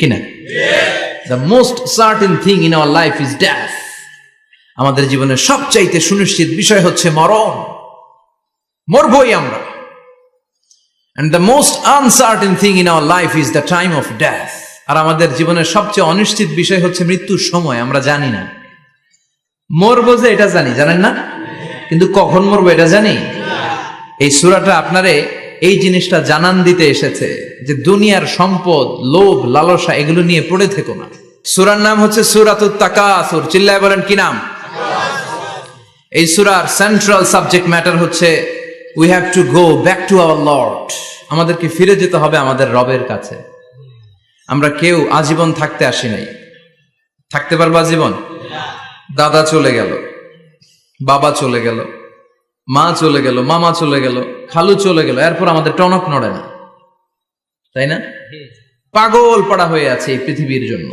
কিনা? The most certain thing in our life is death আমাদের জীবনের সবচাইতে সুনিশ্চিত বিষয় হচ্ছে মরণ। মরবই আমরা। And the most uncertain thing in our life is the time of death আর আমাদের জীবনের সবচেয়ে অনিশ্চিত বিষয় হচ্ছে মৃত্যুর সময়, আমরা জানি না। মরবো যে এটা জানি, জানেন না? কিন্তু কখন মরবো এটা জানি? এই সুরাটা আপনারে এই জিনিসটা জানান দিতে এসেছে যে দুনিয়ার সম্পদ, লোভ, লালসা এগুলো নিয়ে পড়ে থেকো না। সুরার নাম হচ্ছে সুরাতুত চিল্লায় বলেন, কি নাম? এই সুরার সেন্ট্রাল সাবজেক্ট ম্যাটার হচ্ছে we have to go back to our lord আমাদেরকে ফিরে যেতে হবে আমাদের রবের কাছে। আমরা কেউ আজীবন থাকতে আসি নাই। থাকতে পারব আজীবন? দাদা চলে গেল, বাবা চলে গেল। মা চলে গেল, মামা চলে গেল, খালু চলে গেল, এরপর আমাদের টনক নড়ে না। তাই না? পাগল পড়া হয়ে আছে এই পৃথিবীর জন্য।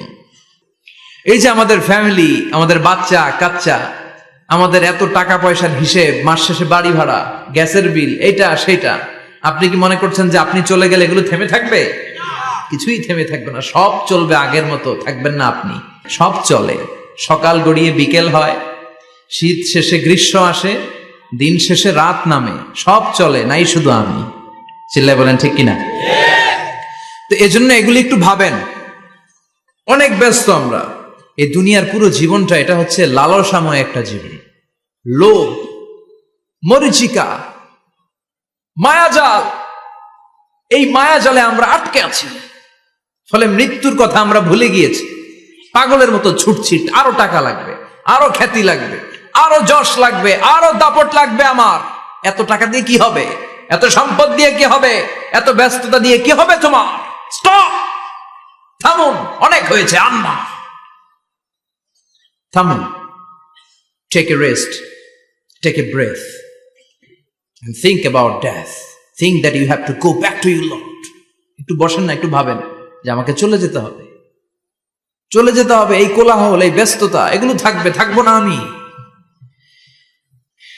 এই যে আমাদের ফ্যামিলি আমাদের বাচ্চা, কাচ্চা, আমাদের এত টাকা পয়সার হিসেব, মাস শেষে বাড়ি ভাড়া, গ্যাসের বিল এটা সেটা আপনি কি মনে করছেন যে আপনি চলে গেলে এগুলো থেমে থাকবে? কিছুই থেমে থাকবে না, সব চলবে আগের মতো, থাকবেন না আপনি। সব চলে। সকাল গড়িয়ে বিকেল হয়, শীত শেষে গ্রীষ্ম আসে দিন শেষে রাত নামে, সব চলে, নাই শুধু আমি। চিল্লায় বলেন, ঠিক কিনা? তো এজন্য এগুলি একটু ভাবেন। অনেক ব্যস্ত আমরা। এই দুনিয়ার পুরো জীবনটা, এটা হচ্ছে লালসাময় একটা জীবন। লোভ, মরিচিকা, মায়াজাল। এই মায়াজালে আমরা আটকে আছি। ফলে মৃত্যুর কথা আমরা ভুলে গিয়েছি। পাগলের মতো ছুটছি, আরও টাকা লাগবে, আরও খ্যাতি লাগবে। আরও যশ লাগবে, আরও দাপট লাগবে আমার। এত টাকা দিয়ে কি হবে? এত সম্পদ দিয়ে কি হবে? এত ব্যস্ততা দিয়ে কি হবে তোমার? স্টপ থামুন, অনেক হয়েছে, আম্মা। থামুন। Take a rest take a breath and think about. Think that you have to go back to your Lord. একটু বসেন না, একটু ভাবেন যে আমাকে চলে যেতে হবে। চলে যেতে হবে, এই কোলাহল, এই ব্যস্ততা, এগুলো থাকবে, থাকব না আমি।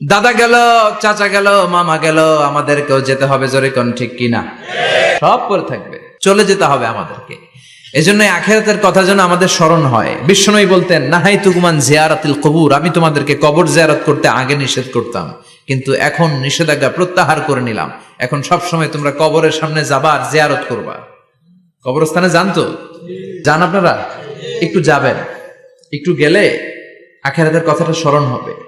দাদা গেল, চাচা গেল, মামা গেল, আমাদেরকেও যেতে হবে জোরে কোন ঠিক কিনা? সব করে থাকবে, চলে যেতে হবে আমাদেরকে। এই আখেরাতের কথা যেন আমাদের স্মরণ হয়। বিষ্ণনই বলতেন, নাহাই তুকুমান জিয়ারাতিল কবুর। আমি তোমাদেরকে কবর জিয়ারত করতে আগে নিষেধ করতাম, কিন্তু এখন নিষেধাজ্ঞা প্রত্যাহার করে নিলাম। এখন সব সময় তোমরা কবরের সামনে যাবার জিয়ারত করবা। কবরস্থানে যান তো? যান আপনারা? একটু যাবেন। একটু গেলে আখেরাতের কথাটা স্মরণ হবে।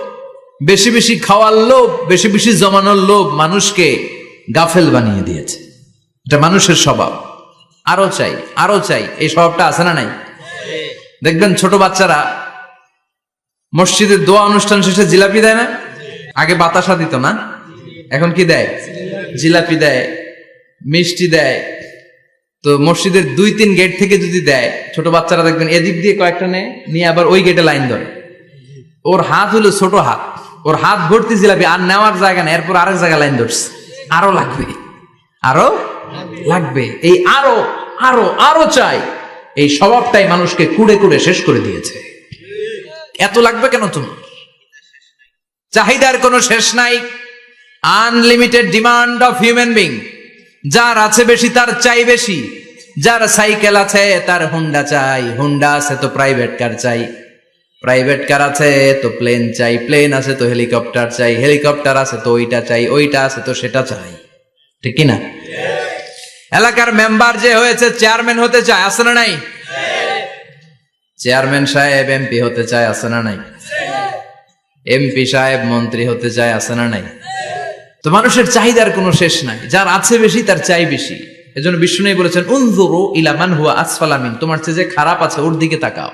বেশি বেশি খাওয়ার লোভ, বেশি বেশি জমানোর লোভ মানুষকে গাফেল বানিয়ে দিয়েছে। এটা মানুষের স্বভাব। আরও চাই আরও চাই, এই স্বভাবটা আছে না নাই? দেখবেন ছোট বাচ্চারা মসজিদের দোয়া অনুষ্ঠান শেষে জিলাপি দেয় না? আগে বাতাসা দিত না? এখন কি দেয়? জিলাপি দেয়, মিষ্টি দেয়। তো মসজিদের দুই তিন গেট থেকে যদি দেয়, ছোট বাচ্চারা দেখবেন এদিক দিয়ে কয়েকটা নেয়, নিয়ে আবার ওই গেটে লাইন ধরে। ওর হাত হলো ছোট হাত। ওর হাত ভর্তি জিলাপি আর নেওয়ার জায়গা নেই, এরপর আরেক জায়গায় লাইন ধরছে। আরও লাগবে। আরও লাগবে। এই আরও আরও আরও চাই। এই স্বভাবটাই মানুষকে কুড়ে কুড়ে শেষ করে দিয়েছে। এত লাগবে কেন তোমার? চাহিদার কোনো শেষ নাই। Unlimited demand of human being যার আছে বেশি, তার চাই বেশি। যার সাইকেল আছে, তার হুন্ডা চাই। হুন্ডা আছে তো প্রাইভেট কার চাই। প্রাইভেট কার আছে, তো প্লেন চাই প্লেন আছে তো হেলিকপ্টার চাই হেলিকপ্টার আছে তো ওইটা চাই, ওইটা আছে তো সেটা চাই। ঠিক কি না এলাকার মেম্বার যে হয়েছে চেয়ারম্যান হতে চায়, আছে না নাই? চেয়ারম্যান সাহেব এমপি হতে চায়, আছে না নাই? এমপি সাহেব, মন্ত্রী হতে চায়, আছে না নাই? তো মানুষের চাহিদার কোনো শেষ নাই। যার আছে বেশি, তার চাই বেশি। এজন্য বিষ্ণু বলেছেন, উনজুরু ইলা মান হুয়া আসফালামিন তোমার চেয়ে যে খারাপ আছে, ওর দিকে তাকাও।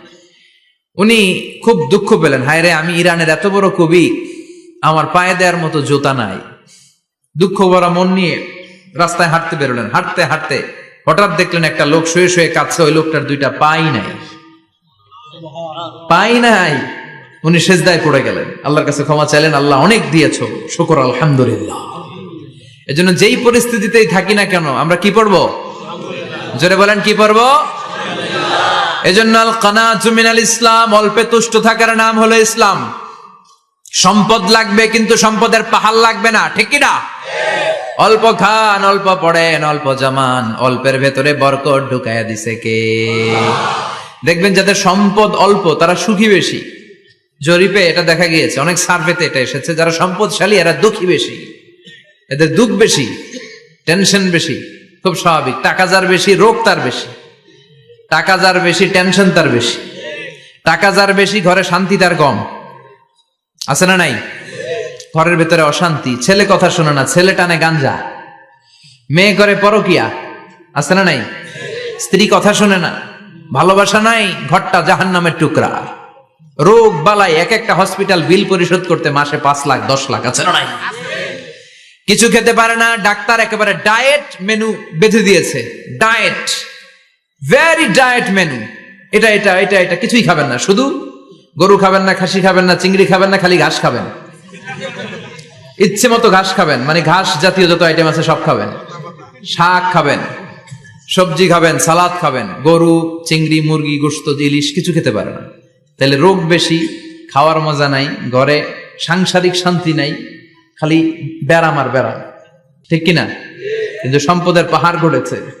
উনি খুব দুঃখ পেলেন। হায় রে আমি ইরানের এত বড় কবি, আমার পায়ে দেওয়ার মতো জোতা নাই। দুঃখ ভরা মন নিয়ে রাস্তায় হাঁটতে বেরোলেন। হাঁটতে হাঁটতে হঠাৎ দেখলেন একটা লোক শুয়ে শুয়ে কাঁদছে, ওই লোকটার দুইটা পাই নাই। পাই নাই। উনি সেজদায় পড়ে গেলেন। আল্লাহর কাছে ক্ষমা চাইলেন, আল্লাহ অনেক দিয়েছ। শুকর, আলহামদুলিল্লাহ। এজন্য যেই পরিস্থিতিতেই থাকি না কেন, আমরা কি পড়ব? জোরে বলেন, কি পড়ব? এজন্য আল কানা জুমিনাল ইসলাম অল্পে তুষ্ট থাকার নাম হলো ইসলাম। সম্পদ লাগবে কিন্তু সম্পদের পাহাড় লাগবে না, ঠিক না? অল্প খান, অল্প পড়েন, অল্প জামান, অল্পের ভেতরে বরকত ঢুকাইয়া দিছে কে? দেখবেন যাদের সম্পদ অল্প, তারা সুখী বেশি। জরিপে এটা দেখা গিয়েছে, অনেক সার্ভেতে এটা এসেছে, যারা সম্পদশালী, এরা দুঃখী বেশি। এদের দুঃখ বেশি, টেনশন বেশি, খুব স্বাভাবিক। টাকা যার বেশি, রোগ তার বেশি। টাকা যার বেশি টেনশন তার বেশি। টাকা যার বেশি, ঘরে শান্তি তার কম। আছে না নাই? ঘরের ভেতরে অশান্তি। ছেলে কথা শোনে না, ছেলে টানে গাঞ্জা। মেয়ে করে পরকিয়া। আছে না নাই? স্ত্রী কথা শোনে না। ভালোবাসা নাই, ঘরটা জাহান নামের টুকরা। রোগ বালাই এক একটা হসপিটাল বিল পরিশোধ করতে মাসে পাঁচ লাখ, দশ লাখ, আছে না নাই? কিছু খেতে পারে না, ডাক্তার একেবারে ডায়েট মেনু বেঁধে দিয়েছে। ডায়েট ভেরি ডায়েট মেনু এটা এটা এটা এটা কিছুই খাবেন না। শুধু গরু খাবেন না, খাসি খাবেন না, চিংড়ি খাবেন না, খালি ঘাস খাবেন। ইচ্ছে মতো ঘাস খাবেন। মানে ঘাস জাতীয় যত আইটেম আছে সব খাবেন। শাক খাবেন, সবজি খাবেন, সালাদ খাবেন। গরু, চিংড়ি, মুরগি, গোস্ত, ইলিশ কিছু খেতে পারে না। তাহলে রোগ বেশি, খাওয়ার মজা নাই, ঘরে সাংসারিক শান্তি নাই, খালি ব্যারাম আর ব্যারাম। ঠিক কিনা? কিন্তু সম্পদের পাহাড় ঘটেছে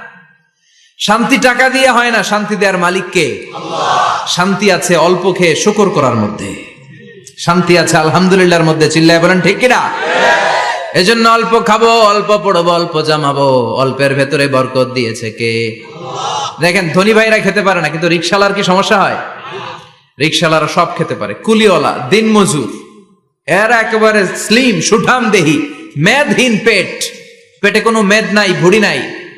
শান্তি টাকা দিয়ে হয় না শান্তি দেওয়ার মালিককে শান্তি আছে অল্প খেয়ে শুকর করার মধ্যে। শান্তি আছে আলহামদুলিল্লাহর মধ্যে চিল্লায় বলেন ঠিক কিনা? এজন্য অল্প খাব অল্প পড়ব অল্প জামাবো অল্পের ভেতরে বরকত দিয়েছে কে? দেখেন ধনী ভাইরা খেতে পারে না কিন্তু রিক্সালার কি সমস্যা হয়? রিক্সালারা সব খেতে পারে। কুলিওয়ালা দিন মজুর এরা একেবারে স্লিম সুঠাম দেহি মেদহীন পেট। পেটে কোনো মেদ নাই ভুড়ি নাই।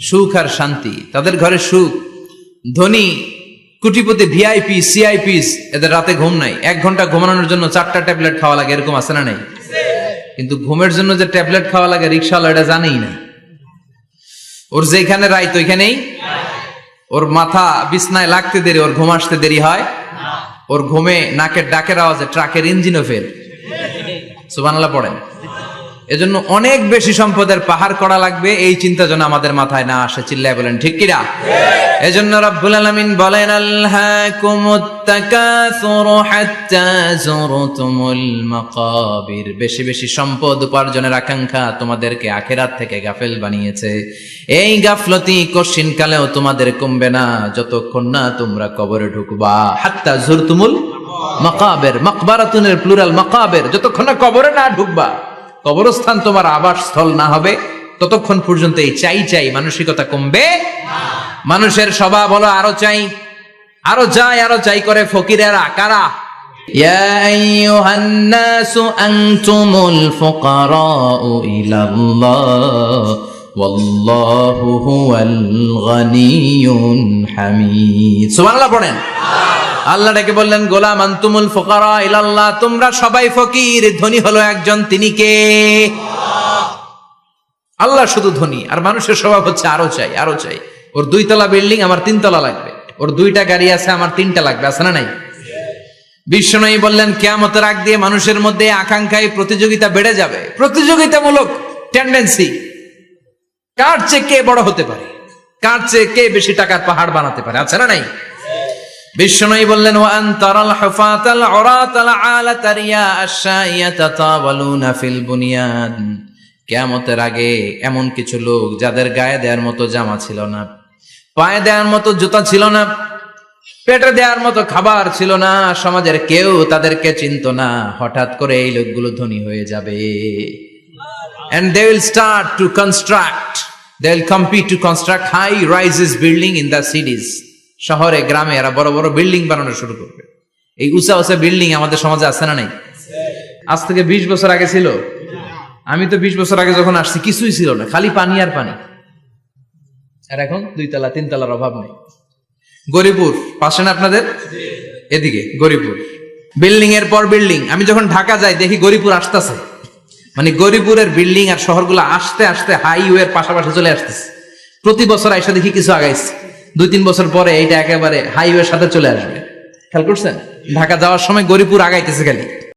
সুখ আর শান্তি, তাদের ঘরে সুখ। ধনী, কুটিপতি, ভিআইপি, সিআইপিস, এদের রাতে ঘুম নাই। এক ঘণ্টা ঘুমানোর জন্য চারটা ট্যাবলেট খাওয়া লাগে, এরকম আছে না নাই? কিন্তু ঘুমের জন্য যে ট্যাবলেট খাওয়া লাগে রিক্সাওয়ালা এটা জানেই না। ওর যেখানে রাইত, ওইখানেই? ওর মাথা বিছনায় লাগতে দেরি, ওর ঘুম আসতে দেরি হয়। ওর ঘুমে নাকের ডাকের আওয়াজে ট্রাকের ইঞ্জিনও ফেল সুবানাল্লাহ পড়েন। এজন্য অনেক বেশি সম্পদের পাহাড় করা লাগবে, এই চিন্তা যেন আমাদের মাথায় না আসে, চিল্লায় বলেন, ঠিক কিনা? এজন্য রব্বুল আলামিন বলেন বেশি বেশি সম্পদ উপার্জনের আকাঙ্ক্ষা তোমাদেরকে আখেরাত থেকে গাফেল বানিয়েছে। এই গাফলতি কশিন কালেও তোমাদের কমবে না, যতক্ষণ না তোমরা কবরে ঢুকবা। হাত্তা যুরতুমুল মাকাবের, মাকবারাতুনের প্লুরাল মাকাবের, যতক্ষণ না কবরে না ঢুকবা। কবরস্থান তোমার আবাসস্থল না হবে। ততক্ষণ পর্যন্ত এই চাই চাই মানসিকতা কমবে মানুষের স্বভাব হলো আরো চাই আরো চাই আরো চাই করে ফকিরের আকারা يا أيها الناس أنتم الفقراء إلى الله والله هو الغني الحميد سبحان الله পড়েন আল্লাহ ডেকে বললেন গোলাম আন্তুমুল ফকারা ইলাল্লাহ তোমরা সবাই ফকির ধনী হলো একজন তিনি কে আল্লাহ শুধু ধনী, আর মানুষের স্বভাব হচ্ছে আরও চাই আরও চাই। ওর দুইতলা বিল্ডিং, আমার তিনতলা লাগবে। ওর দুইটা গাড়ি আছে, আমার তিনটা লাগবে, আছে না নাই? বিশ্বনয়ী বললেন, কেয়ামতের আগ দিয়ে মানুষের মধ্যে আকাঙ্ক্ষায় প্রতিযোগিতা বেড়ে যাবে। প্রতিযোগিতামূলক টেন্ডেন্সি কার চেয়ে কে বড় হতে পারে? কার চেয়ে কে বেশি টাকার পাহাড় বানাতে পারে? আছে না নাই? বিশ্বনয়ী বললেন ওয়ান তারাল হুফাতাল উরাতাল আলাতারিয়া আশাইয়াতা তাওয়ালুনা ফিল বুনিয়ান কিয়ামতের আগে এমন কিছু লোক যাদের গায়ে দেওয়ার মতো জামা ছিল না, পায়ে দেওয়ার মতো জুতা ছিল না, পেটে দেওয়ার মতো খাবার ছিল না, সমাজের কেউ তাদেরকে চিনত না। হঠাৎ করে এই লোকগুলো ধনী হয়ে যাবে। And they will start to construct. They will compete to construct high rises building in the cities. শহরে, গ্রামে এরা বড় বড় বিল্ডিং বানানো শুরু করবে। এই উঁচা উঁচা বিল্ডিং আমাদের সমাজে আছে না নাই? আজ থেকে বিশ বছর আগে ছিল। আমি তো বিশ বছর আগে যখন আসছি, কিছুই ছিল না, খালি পানি আর পানি। আর এখন দুই তলা তিন তলার অভাব নেই। গরিপুর, পাশে না আপনাদের? এদিকে, গরিপুর। বিল্ডিং এর পর বিল্ডিং আমি যখন ঢাকা যাই, দেখি গরিপুর আসতেছে। মানে গরিপুরের বিল্ডিং আর শহরগুলো আসতে আসতে হাইওয়ের পাশাপাশি চলে আসতেছে। প্রতি বছর আইসা দেখি কিছু আগাইছে। দুই তিন বছর পরে এইটা একেবারে হাইওয়ের সাথে চলে আসবে। খেয়াল করছেন? ঢাকা যাওয়ার সময় গরিপুর আগাইতেছে খালি।